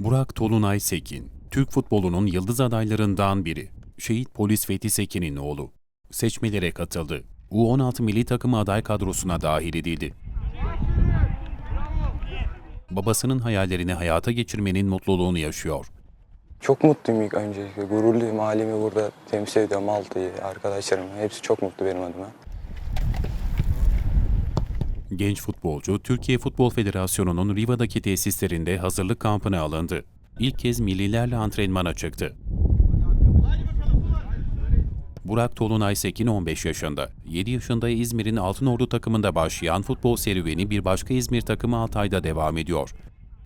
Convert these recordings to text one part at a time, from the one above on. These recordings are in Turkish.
Burak Tolunay Sekin, Türk futbolunun yıldız adaylarından biri. Şehit polis Fethi Sekin'in oğlu. Seçmelere katıldı. U16 milli takımı aday kadrosuna dahil edildi. Babasının hayallerini hayata geçirmenin mutluluğunu yaşıyor. Çok mutluyum ilk öncelikle. Gururluyum. Ailemi burada temsil ediyorum. Altay'ı, arkadaşlarımı. Hepsi çok mutlu benim adıma. Genç futbolcu, Türkiye Futbol Federasyonu'nun Riva'daki tesislerinde hazırlık kampına alındı. İlk kez millilerle antrenmana çıktı. Burak Tolunay Sekin 15 yaşında. 7 yaşında İzmir'in Altınordu takımında başlayan futbol serüveni bir başka İzmir takımı Altay'da devam ediyor.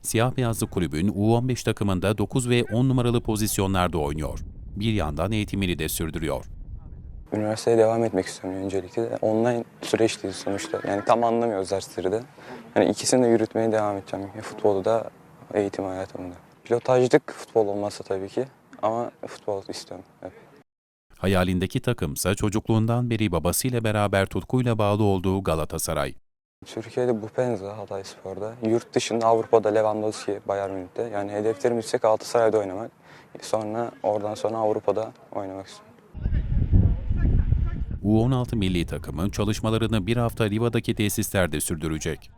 Siyah beyazlı kulübün U15 takımında 9 ve 10 numaralı pozisyonlarda oynuyor. Bir yandan eğitimini de sürdürüyor. Üniversiteye devam etmek istiyorum öncelikle. de. Online süreçti sonuçta. Yani tam anlamıyoruz dersleri de. Yani ikisini de yürütmeye devam edeceğim. Ya futbolu da, eğitim hayatımda. Pilotajlık futbol olmazsa tabii ki. Ama futbol istiyorum hep. Hayalindeki takımsa çocukluğundan beri babasıyla beraber tutkuyla bağlı olduğu Galatasaray. Türkiye'de Bupenza, Hatay Spor'da. Yurt dışında Avrupa'da Lewandowski, Bayern Münih'te. Yani hedeflerim yüksek Galatasaray'da oynamak. Sonra oradan sonra Avrupa'da oynamak istiyorum. U16 milli takımı çalışmalarını bir hafta Riva'daki tesislerde sürdürecek.